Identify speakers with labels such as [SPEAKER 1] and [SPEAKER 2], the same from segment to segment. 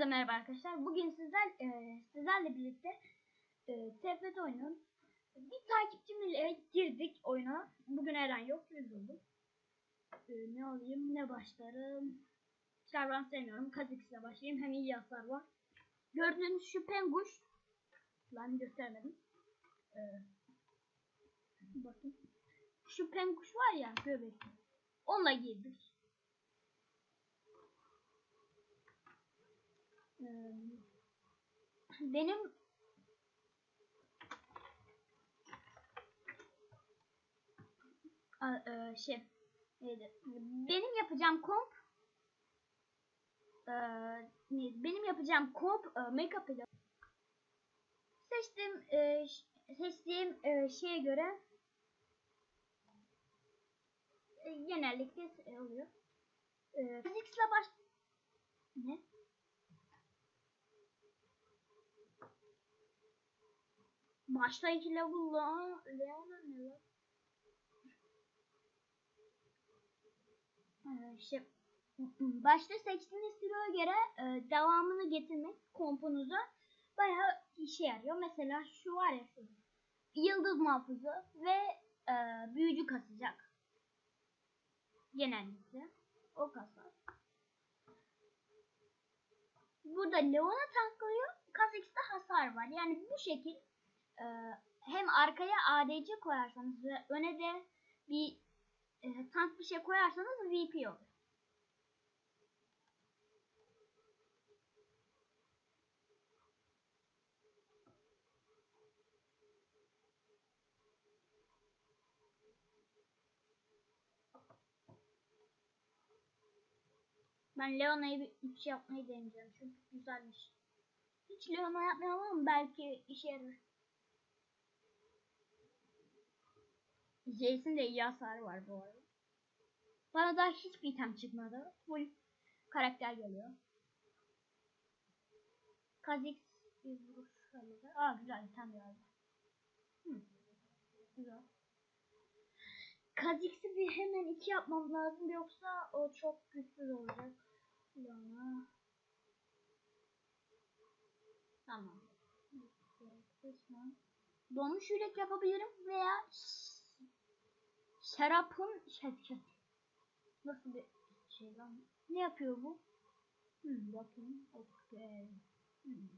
[SPEAKER 1] Hepinize merhaba arkadaşlar. Bugün sizler e, sizlerle birlikte e, TFT oynuyoruz. Bir takipçimle girdik oyuna. Bugün Eren yok, yüz buldum. E, ne alayım, ne başlarım? Şarvan sevmiyorum. Kazikis'le başlayayım. Hem iyi hasar var. Gördüğünüz şu penguş. Lan göstermedim. E, bakın. Şu penguş var ya göbekli. Onunla girdik. Benim e, şey neydi? Benim yapacağım komp e, benim yapacağım komp e, make-up ile seçtiğim seçtiğim şeye göre genellikle e, oluyor. E, Physics'le baş ne? Başta iki level la Leona ne lan? Ee, başta seçtiğiniz siloya göre e, devamını getirmek kompunuza bayağı işe yarıyor. Mesela şu var ya şu. Yıldız muhafızı ve e, büyücü kasacak. Genellikle. O kasar. Burada Leona tanklıyor. Kha'Zix'te hasar var. Yani bu şekil e, hem arkaya ADC koyarsanız ve öne de bir e, tank bir şey koyarsanız VP olur. Ben Leona'yı bir üç yapmayı deneyeceğim çünkü güzelmiş. Hiç Leona yapmıyorum ama belki işe yarar. Jason de iyi hasarı var bu arada. Bana daha hiçbir item çıkmadı. Full karakter geliyor. Kha'Zix bir vuruş alıyor. Aa güzel item geldi. Hı. Güzel. Kha'Zix'i bir hemen iki yapmam lazım yoksa o çok güçsüz olacak. Yana. Tamam. Donmuş yürek yapabilirim veya Şarapın şefkat. Nasıl bir şey lan? Ne yapıyor bu? Hmm, bakın. Okey. Hmm.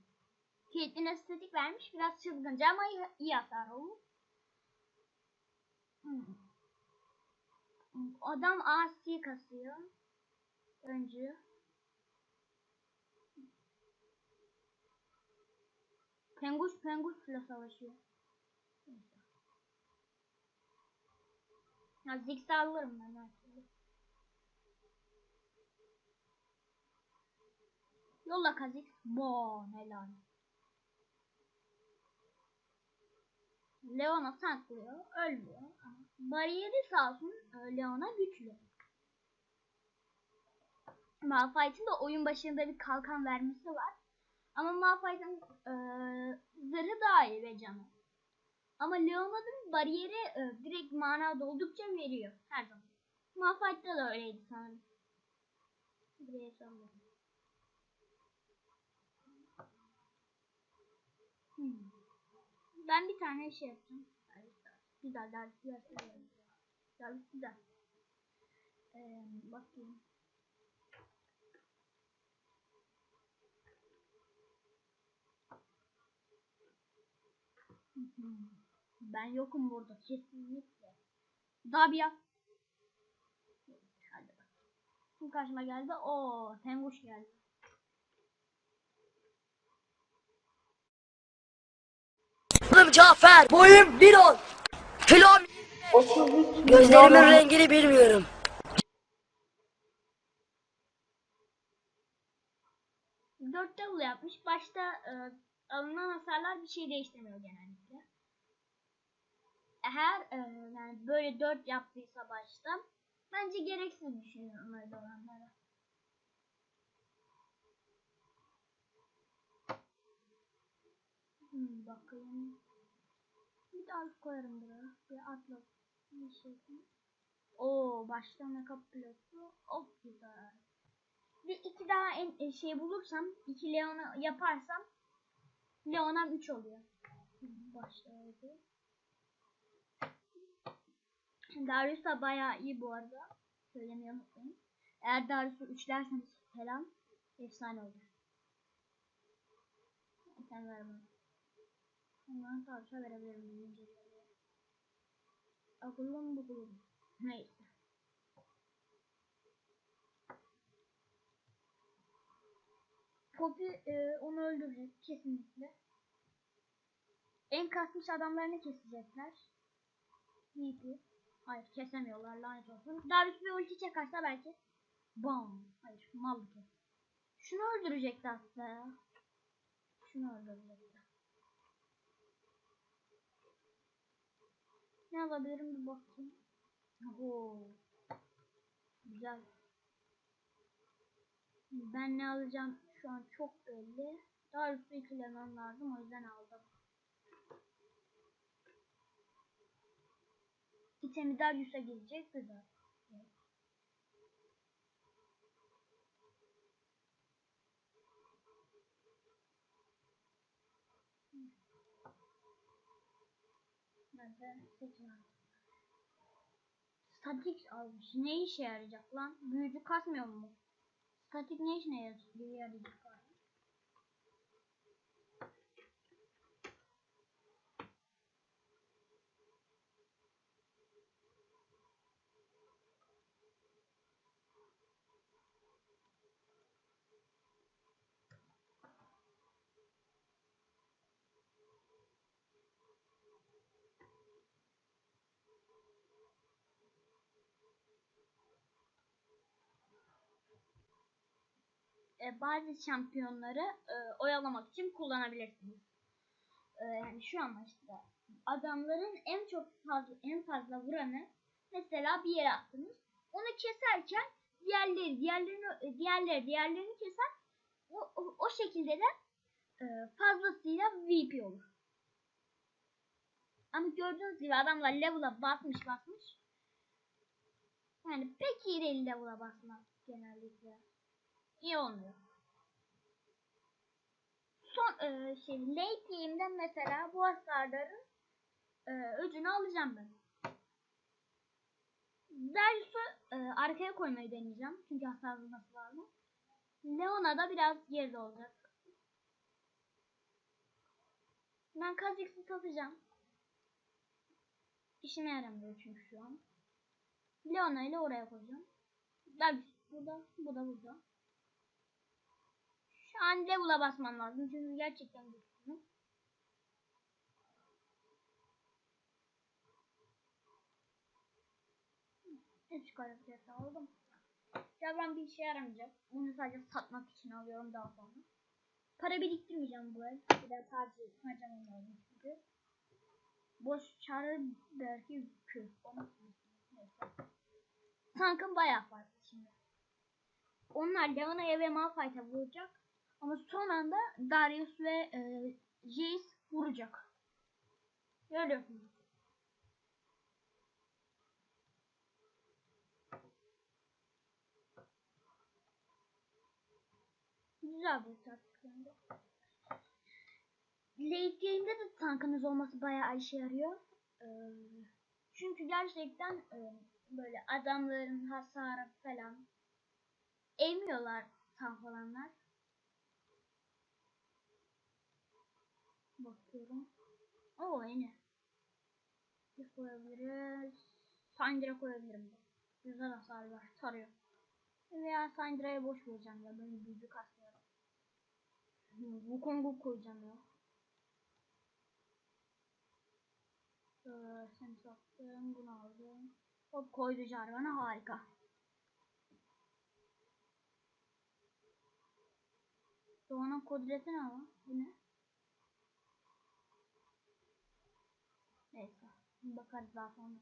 [SPEAKER 1] Caitlyn estetik vermiş. Biraz çılgınca ama iyi, iyi hasar oldu. Hmm. Adam AC kasıyor. Önce. Penguş penguşla savaşıyor. Ya zikse alırım ben her. Yolla kazik. Bo helal. Leona tanklıyor. Ölmüyor. Bariyeri sağ olsun e, Leona güçlü. Malphite'in de oyun başında bir kalkan vermesi var. Ama Malphite'in e, zırhı daha iyi ve canı. Ama Leona'nın bariyeri e, direkt mana doldukça veriyor her zaman. Malphite'da da öyleydi sanırım. Buraya sanırım. Hmm. Ben bir tane şey yapacağım. Güzel, güzel, güzel, güzel, güzel. Ee, bakayım. Hı. Ben yokum burada kesinlikle. Yap. Hadi bak. Kim karşıma geldi? Oo, penguş geldi.
[SPEAKER 2] Adım Cafer. Boyum 1.10. Kilom. Gözlerimin rengini bilmiyorum.
[SPEAKER 1] Dört level yapmış. Başta e, alınan hasarlar bir şey değiştirmiyor genellikle. Eğer e, yani böyle dört yaptıysa başta bence gereksiz düşünüyorum öyle olanlara. Hmm, bakayım. Bir daha koyarım buraya. Bir atla. Bir şey. Oo başta make up pilotu. Çok güzel. Bir iki daha en, e, şey bulursam, iki Leon'u yaparsam Leon'am 3 oluyor. Başlayalım. Darius da bayağı iyi bu arada. Söylemeyi unutmayın. Eğer Darius'u üçlerseniz falan efsane olur. Sen ver bana. Ondan Darius'a verebilirim. Akıllım bukulum. Neyse. Poppy e, onu öldürecek kesinlikle. En kasmış adamlarını kesecekler. VP. Hayır kesemiyorlar lanet olsun. Darius bir ulti çekerse belki. Bam. Hayır mallık et. Şunu öldürecekti aslında. Şunu öldürecekti. Ne alabilirim bir bakayım. Oo. Güzel. Ben ne alacağım şu an çok belli. Darius'u ikilemem lazım o yüzden aldım. İtemi Darius'a gelecek seçim aldım. Statik almış. Ne işe yarayacak lan? Büyücü kasmıyor mu? Statik ne işine yar- yarayacak e, bazı şampiyonları e, oyalamak için kullanabilirsiniz. E, yani şu amaçla adamların en çok fazla en fazla vuranı mesela bir yere attınız. Onu keserken diğerleri diğerlerini e, diğerleri diğerlerini keser. O, o, o şekilde de e, fazlasıyla VP olur. Ama gördüğünüz gibi adamlar level'a basmış basmış. Yani pek iyi değil level'a basmak genellikle iyi olmuyor. Son e, şey late game'de mesela bu hasarların e, öcünü alacağım ben. Darius'u e, arkaya koymayı deneyeceğim. Çünkü hasar vurması lazım. Leona da biraz geride olacak. Ben Kha'Zix'i satacağım. İşime yaramıyor çünkü şu an. Leona ile oraya koyacağım. Darius burada, bu da burada. Şu an level'a basmam lazım çünkü gerçekten güçlüyüm. Üç karakter aldım. Çevrem bir işe yaramayacak. Bunu sadece satmak için alıyorum daha sonra. Para biriktirmeyeceğim bu el. Biraz harcı, harcamam lazım çünkü. Boş çağrı belki yükü. Tankım bayağı farklı şimdi. Onlar Leona'ya ve Malphite'a vuracak. Ama son anda Darius ve e, Jace vuracak. Görüyorsunuz. Güzel bir taktik. Late game'de de tankınız olması bayağı işe yarıyor. Ee, çünkü gerçekten e, böyle adamların hasarı falan emiyorlar tank olanlar. Bakıyorum. Oo yine. Bir koyabiliriz. Syndra koyabilirim. Güzel hasar var. Tarıyor. Veya Syndra'ya boş vereceğim ya. Ben büyücü kasmıyorum. Wukong'u koyacağım ya. Ee, seni sattım. Bunu aldım. Hop koydu Jarvan'a harika. Doğan'ın kudreti ne ama? Bu ne? Neyse. Bakarız daha sonra.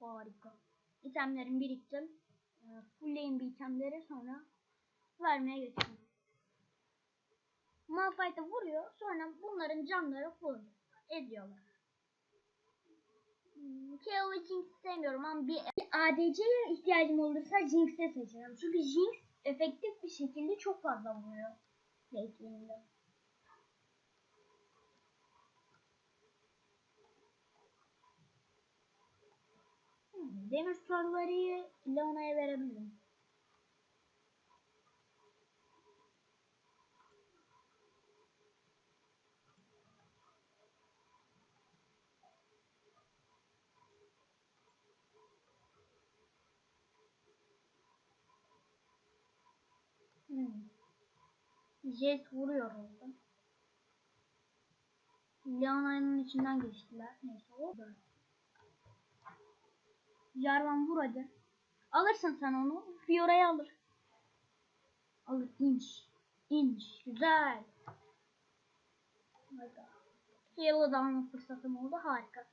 [SPEAKER 1] Harika. İtemlerim biriktim. Ee, Fullleyin bir itemleri sonra vermeye geçiyorum. Malphite'a vuruyor. Sonra bunların canları full ediyorlar. Hmm, KO ve Jinx sevmiyorum ama bir ADC'ye ihtiyacım olursa Jinx'e seçerim. Çünkü Jinx efektif bir şekilde çok fazla vuruyor. Late'liğinde. Hmm, Demir soruları Leona'ya verebilirim. Hmm. Jet vuruyor orada. Leona'nın içinden geçtiler. Neyse o da. Jarvan vur hadi. Alırsın sen onu. Fiora'yı alır. Alır. inç. İnç. Güzel. Hadi. Heal'ı da alma fırsatım oldu. Harika.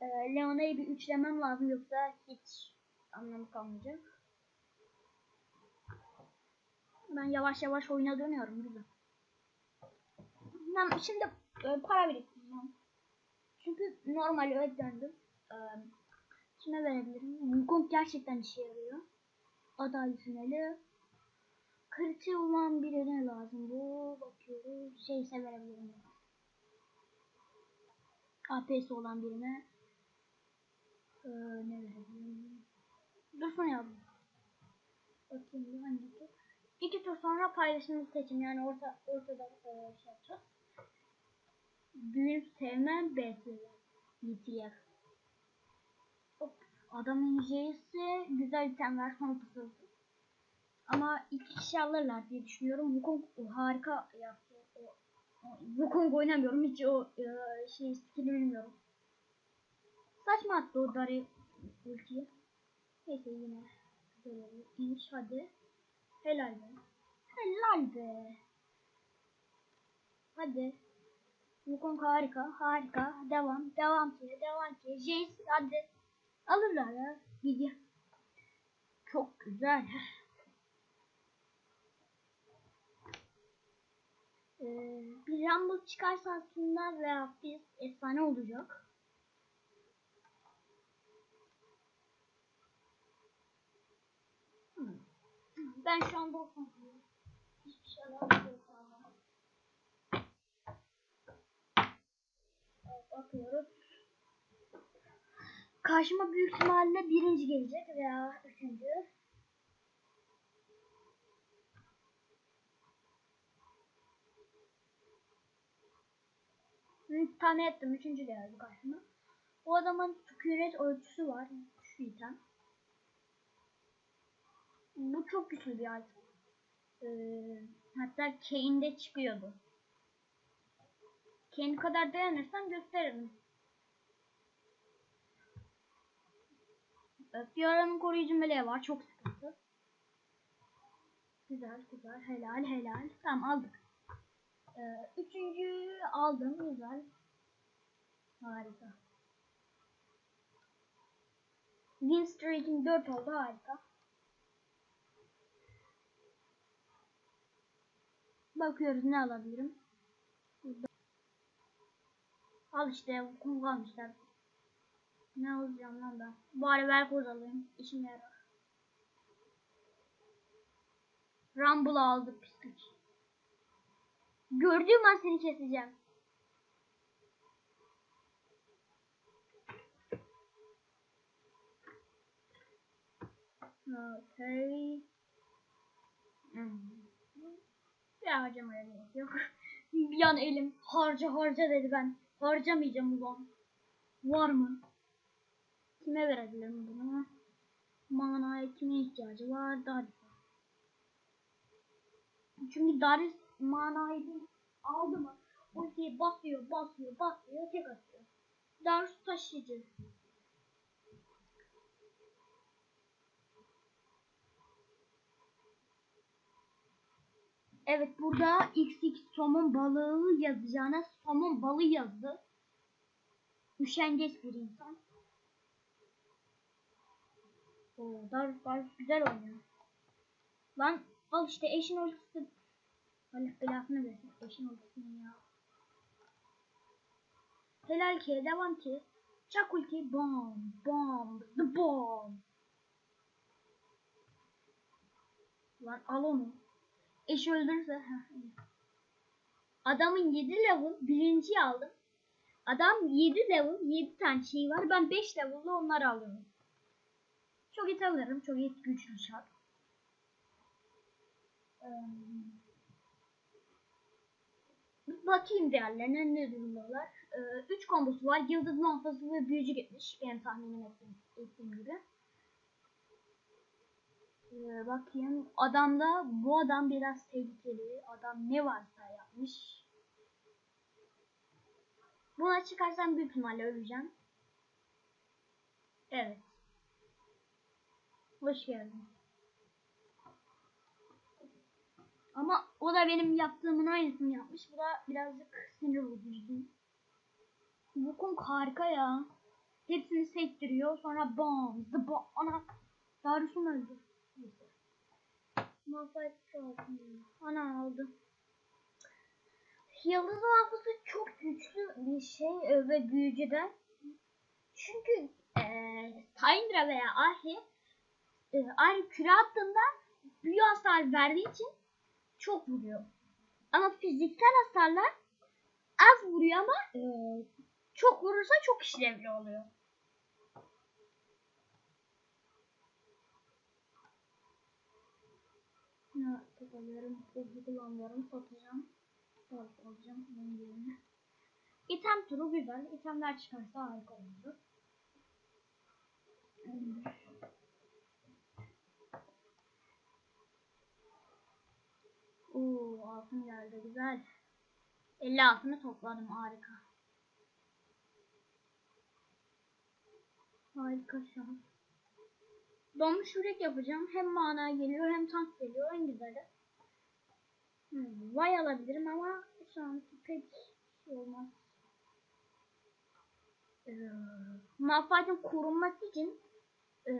[SPEAKER 1] Ee, Leona'yı bir üçlemem lazım yoksa hiç anlamı kalmayacak. Ben yavaş yavaş oyuna dönüyorum güzel. Ben şimdi e, para biriktireceğim. Çünkü normal öyle döndüm. E, kime verebilirim? Wukong gerçekten işe yarıyor. Aday tüneli. Kriti olan birine lazım bu. Bakıyoruz. Şeyse verebilirim. APS olan birine. E, ne verebilirim? Dursun yavrum. Bakayım bir hangi tur? İki tur sonra paylaşımı seçim yani orta ortada e, şey yapacağız. Büyük sevmem BTF. BTF. Adamın J'si güzel item versiyon fısıldı. Ama iki kişi alırlar diye düşünüyorum. Wukong harika yaptı. O, Wukong oynamıyorum hiç o e, şey skill'i bilmiyorum. Saçma attı o Dari ultiyi. Neyse yine böyle hadi. Helal be. Helal be. Hadi. Wukong harika, harika. Devam, devam ki, devam ki. Jace hadi. Alırlar ya. Gidiyor. Çok güzel. Ee, bir Rumble çıkarsa aslında veya biz efsane olacak. Hmm. Ben şu an konuşuyorum. Hiçbir şey alamıyorum. Evet, bakıyoruz. Karşıma büyük ihtimalle birinci gelecek veya üçüncü. Hı, tahmin ettim. Üçüncü geldi karşıma. O adamın küret ölçüsü var. Şu item. Bu çok güçlü bir item. Ee, hatta Kane'de çıkıyordu. Kane kadar dayanırsan gösteririm. Fiora'nın koruyucu meleği var. Çok sıkıntı. Güzel güzel. Helal helal. Tamam aldık. Ee, üçüncüyü aldım. Güzel. Harika. Win streak'in 4 oldu. Harika. Bakıyoruz ne alabilirim. Al işte kum kalmışlar. Ne alacağım lan ben? Bari Velkoz alayım. İşime yarar. Rumble aldık pislik. Gördüğüm an seni keseceğim. Okay. Ya harcamaya gerek yok. Bir an elim harca harca dedi ben. Harcamayacağım ulan. Var mı? Kime verebilirim bunu? Manaya kimin ihtiyacı var? Darius. Çünkü Darius manayı aldı mı? Ultiyi basıyor, basıyor, basıyor, tek atıyor. Darius taşıyıcı. Evet burada XX somon balığı yazacağına somon balığı yazdı. Üşengeç bir insan. Oo, Darius, Darius güzel oynuyor. Lan al işte eşin ultisi. Allah belasını versin eşin ultisini ya. Helal ki devam ki. Çak ulti. Bom. Bom. The bomb. Lan al onu. Eş iyi. Adamın 7 level birinciyi aldım. Adam 7 level 7 tane şey var. Ben 5 level'da onları alıyorum. Çok et alırım. Çok et güçlü şart. Bir bakayım diğerlerine ne durumdalar. 3 kombosu var. Yıldız muhafızı ve büyücü gitmiş. Benim tahminim ettiğim, ettiğim gibi. Ee, bakayım. Adamda bu adam biraz tehlikeli. Adam ne varsa yapmış. Buna çıkarsam büyük ihtimalle öleceğim. Evet. Hoş geldin. Ama o da benim yaptığımın aynısını yapmış. Bu da birazcık sinir bozucu. Bu kong harika ya. Hepsini sektiriyor. Sonra bom, the bom. Ana. Darius'un öldü. Malphite. Ana aldı. Yıldız hafızası çok güçlü bir şey e, ve büyücü de. Çünkü eee Syndra veya Ahi e, Ahi küre attığında büyü hasar verdiği için çok vuruyor. Ama fiziksel hasarlar az vuruyor ama e, çok vurursa çok işlevli oluyor. Ne alıyorum, hızlı kullanıyorum, satacağım. Sonra alacağım onun yerine. İtem turu güzel. İtemler çıkarsa harika olur. Hmm. Oo altın geldi güzel. 50 altını topladım harika. Harika şu an. Donmuş yürek yapacağım. Hem mana geliyor hem tank geliyor. En güzeli. Hmm, vay alabilirim ama şu an pek şey olmaz. Ee, Malphite'in korunması için ee,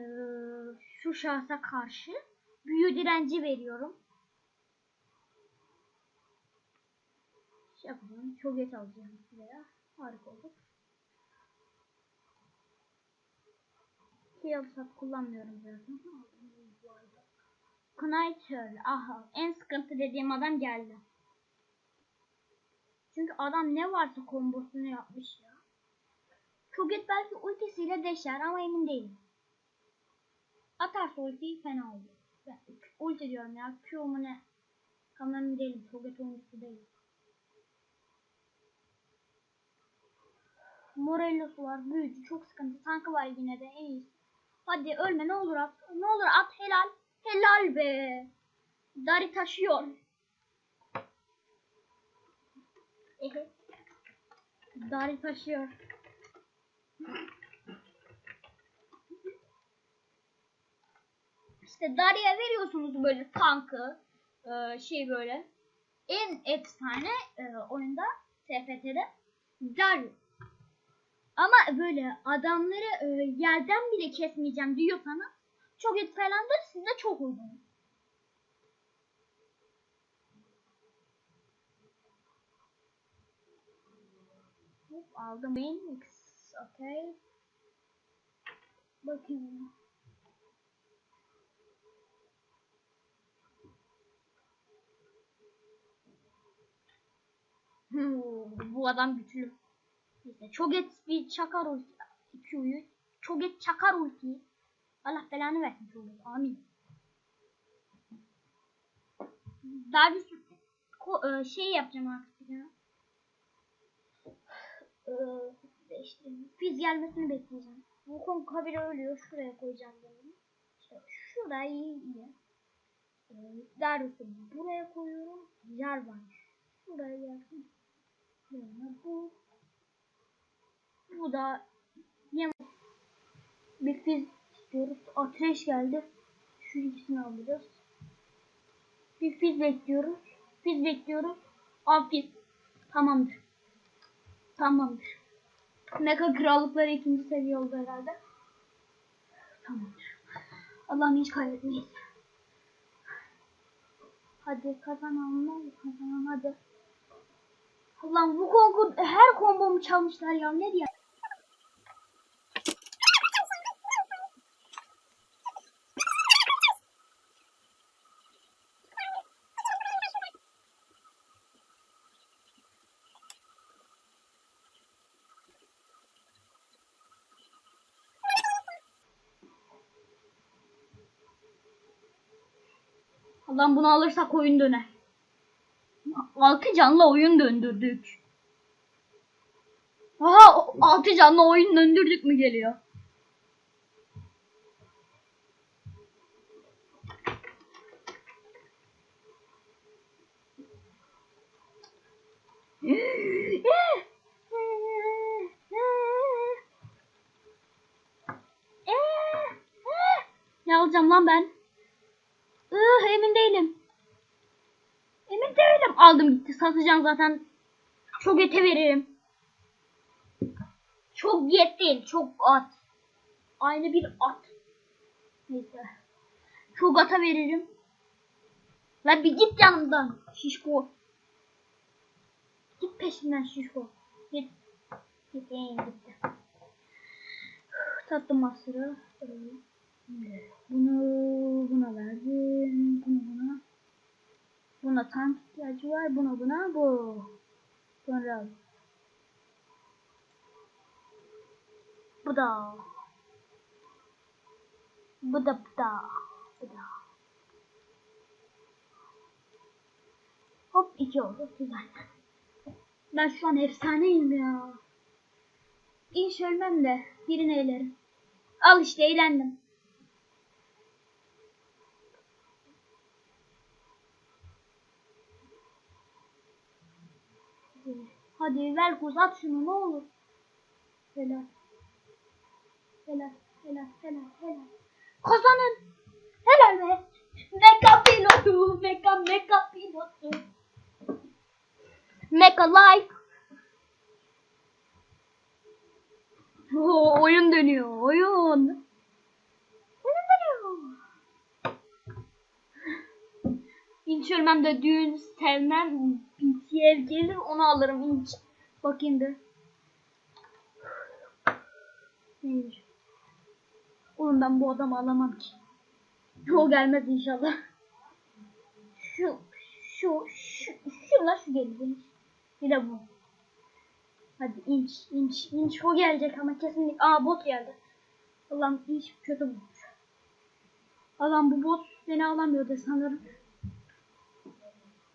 [SPEAKER 1] şu şahsa karşı büyü direnci veriyorum. Yapacağım. Çok geç alacağım buraya. Harika oldu. Heal sat kullanmıyorum zaten. Knighter. Aha. En sıkıntı dediğim adam geldi. Çünkü adam ne varsa kombosunu yapmış ya. Çoget belki ultisiyle deşer ama emin değilim. Atarsa ultiyi fena olur. Ulti diyorum ya. Q mu ne? Tam emin değilim. Çoget oyuncusu değil. Morello'su var. Büyücü. Çok sıkıntı. Tankı var yine de en iyisi. Hadi ölme ne olur at. Ne olur at helal. Helal be. Dari taşıyor. Ehe. Dari taşıyor. İşte Dari'ye veriyorsunuz böyle tankı. e, şey böyle. En efsane e, oyunda TFT'de Darius. Ama böyle adamları e, yerden bile kesmeyeceğim diyorsanız çok falandır size çok uygun. Hop, aldım X. Okay. Bakayım. Hmm, bu adam güçlü. Neyse çok et bir çakar ulti. Q'yu. Çok et çakar ultiyi. Allah belanı versin çok et. Amin. Ko- e, şey yapacağım artık ya. İşte fiz gelmesini bekleyeceğim. Bu konu haberi ölüyor. Şuraya koyacağım bunu. İşte şurayı iyi. Darius'u buraya koyuyorum. Yer var. Şuraya gelsin. Yani bu bu da yem bir fiz istiyoruz. Ateş geldi. Şu ikisini alacağız. Bir fiz bekliyoruz. Fiz bekliyoruz. Al fiz. Tamamdır. Tamamdır. Mega krallıkları ikinci seviye oldu herhalde. Tamamdır. Allah'ım hiç kaybetmeyiz. Hadi kazanalım. Kazanalım hadi. Allah'ım bu konku her kombomu çalmışlar ya ne diye. Allah'ım bunu alırsak oyun döner. Altı canlı oyun döndürdük. Aha altı canlı oyun döndürdük mü geliyor? Ne alacağım lan ben? Ih, emin değilim. Emin gitti. Satacağım zaten. Çok ete veririm. Çok yet değil. Çok at. Aynı bir at. Neyse. Çok ata veririm. Lan bir git yanımdan. Şişko. Git peşinden şişko. Git. Git gitti. Tatlı masırı. Bunu buna verdim. Bunu buna. Buna tank ihtiyacı var. Buna buna bu. Sonra bu da. Bu da bu da. Bu da. Hop iki oldu. Güzel. Ben şu an efsaneyim ya. İş ölmem de birini eylerim. Al işte eğlendim. Hadi ver kuz at şunu ne olur. Helal. Helal. Helal. Helal. Helal. Kazanın. Helal be. Mega pilotu. Mega mega pilotu. Mega like. Oo, oyun dönüyor. Oyun dönüyor. İnç ölmem de düğün sevmem. Ev gelir onu alırım inç. Bakayım bir. Neymiş? Oğlum ben bu adamı alamam ki. O gelmez inşallah. Şu, şu, şu, şuna şu gelir. Bir de bu. Hadi inç, inç, inç o gelecek ama kesinlikle. Aa bot geldi. Allah'ım inç kötü bot. Allah'ım bu bot beni alamıyordu sanırım.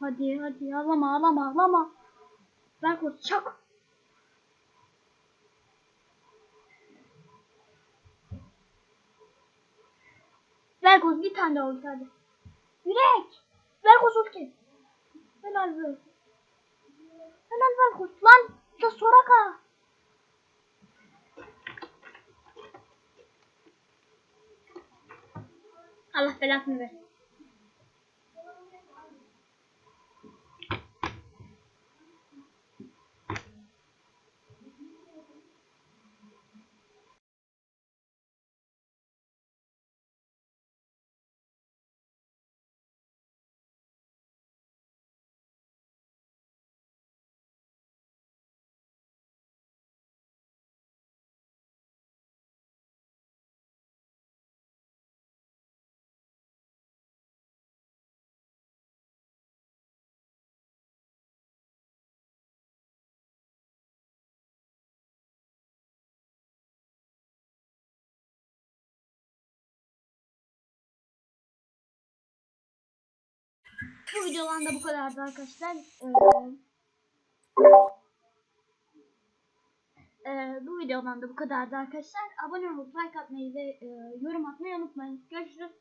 [SPEAKER 1] Hadi hadi ağlama ağlama ağlama. Ver koz çak. Ver koz bir tane daha ulti hadi. Yürek. Ver koz ulti. Helal ver. Helal ver koz. Lan da Soraka. Allah belasını versin. Bu videodan da bu kadardı arkadaşlar. Ee, ee, bu videodan da bu kadardı arkadaşlar. Abone olup like atmayı ve e, yorum atmayı unutmayın. Görüşürüz.